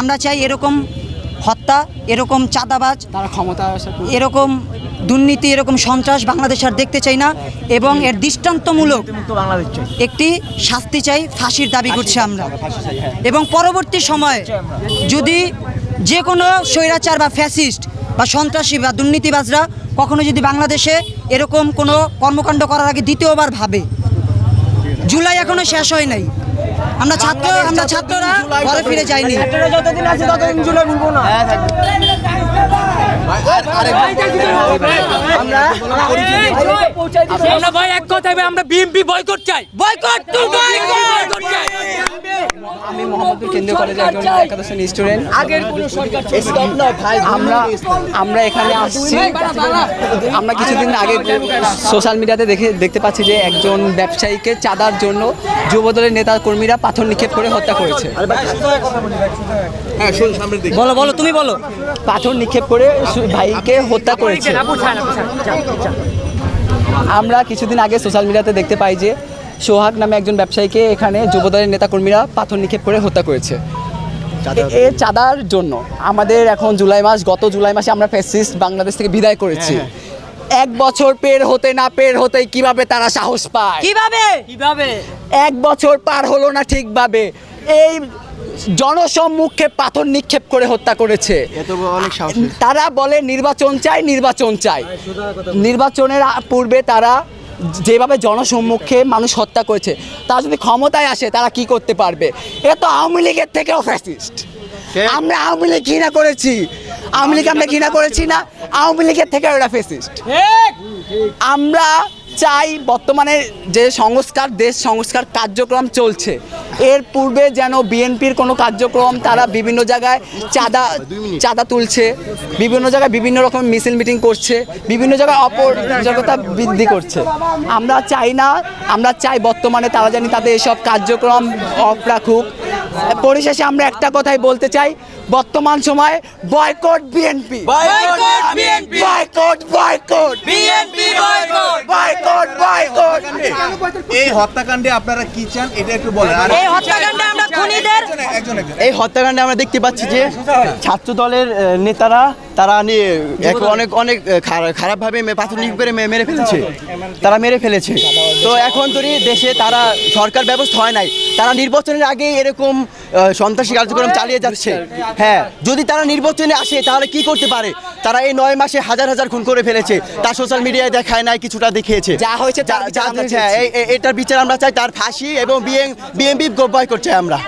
আমরা চাই এরকম হত্যা এরকম চাঁদাবাজ তারা ক্ষমতা এরকম দুর্নীতি এরকম সন্ত্রাস বাংলাদেশ আর দেখতে চাই না এবং এর দৃষ্টান্তমূলক একটি শাস্তি চাই ফাঁসির দাবি করছি আমরা। এবং পরবর্তী সময়ে যদি যে কোনো স্বৈরাচার বা ফ্যাসিস্ট বা সন্ত্রাসী বা দুর্নীতিবাজরা কখনো যদি বাংলাদেশে এরকম কোনো কর্মকাণ্ড করার আগে দ্বিতীয়বার ভাবে জুলাই এখনও শেষ হয় নাই। আমরা ছাত্র আমরা ছাত্ররা ঘরে ফিরে যাইনি। যতদিন আছে ততদিন জুলাই ভুলবো না। আমরা ভাই এক কথা আমরা বিএমপি বয়কট চাই। বয়কট বয়কট চাই। আমি কেন্দ্রীয় কলেজে একজন একাদশ স্টুডেন্ট। আগের কোন সরকার আমরা আমরা এখানে আসছি। আমরা কিছুদিন আগে সোশ্যাল মিডিয়াতে দেখে দেখতে পাচ্ছি যে একজন ব্যবসায়ীকে চাঁদার জন্য যুবদলের নেতা কর্মীরা পাথর নিক্ষেপ করে হত্যা করেছে। বলো বলো তুমি বলো। পাথর নিক্ষেপ করে ভাইকে হত্যা করেছে। আমরা কিছুদিন আগে সোশ্যাল মিডিয়াতে দেখতে পাই যে সোহাগ নামে একজন ব্যবসায়ীকে এখানে যুবদলের নেতাকর্মীরা পাথর নিক্ষেপ করে হত্যা করেছে। এ- চাঁদার জন্য আমাদের এখন জুলাই মাস গত জুলাই মাসে আমরা ফ্যাসিস্ট বাংলাদেশ থেকে বিদায় করেছি। এক বছর পের হতে না পের হতে কীভাবে তারা সাহস পায়? কীভাবে? কীভাবে? এক বছর পার হলো না ঠিকভাবে। এই জনসম্মুখে পাথর নিক্ষেপ করে হত্যা করেছে। তারা বলে নির্বাচন চাই নির্বাচন চাই। নির্বাচনের পূর্বে তারা যেভাবে জনসম্মুখে মানুষ হত্যা করেছে তারা যদি ক্ষমতায় আসে তারা কি করতে পারবে? এ তো আওয়ামী লীগের থেকেও ফ্যাসিস্ট আমরা আওয়ামী লীগ ঘৃণা করেছি। আওয়ামী লীগ আমরা ঘৃণা করেছি না আওয়ামী লীগের থেকে ওরা ফেসিস্ট আমরা চাই বর্তমানে যে সংস্কার দেশ সংস্কার কার্যক্রম চলছে। এর পূর্বে যেন বিএনপির কোনো কার্যক্রম তারা বিভিন্ন জায়গায় চাঁদা চাঁদা তুলছে বিভিন্ন জায়গায় বিভিন্ন রকম মিছিল মিটিং করছে বিভিন্ন জায়গায় অপরাজকতা বৃদ্ধি করছে। আমরা চাই না আমরা চাই বর্তমানে তারা জানি তাদের এসব কার্যক্রম অফ রাখুক। পরিশেষে আমরা একটা কথাই বলতে চাই বর্তমান সময়ে boycott BNP. Boycott BNP boycott boycott এই হত্যাকাণ্ডে আপনারা কি চান? এটা একটু বলেন। আর এই হত্যাকাণ্ডে আমরা খুনিদের একজন একজন এই হত্যাকাণ্ডে আমরা দেখতে পাচ্ছি যে ছাত্র দলের নেতারা তারা নিয়ে অনেক অনেক খারাপ খারা- খারাপভাবে পাথর নিক্ষেপ করে মেরে ফেলেছে। তারা মেরে ফেলেছে। তো এখন তো দেশে তারা সরকার ব্যবস্থা হয় নাই। তারা নির্বাচনের আগে এরকম সন্ত্রাসী কার্যক্রম চালিয়ে যাচ্ছে। হ্যাঁ যদি তারা নির্বাচনে আসে তাহলে কি করতে পারে? তারা এই নয় মাসে হাজার হাজার খুন করে ফেলেছে। তা সোশ্যাল মিডিয়ায় দেখায় নাই কিছুটা দেখিয়েছে। যা হয়েছে হ্যাঁ, এটার বিচার আমরা চাই তার ফাঁসি এবং বিএনপি বয় করছে আমরা।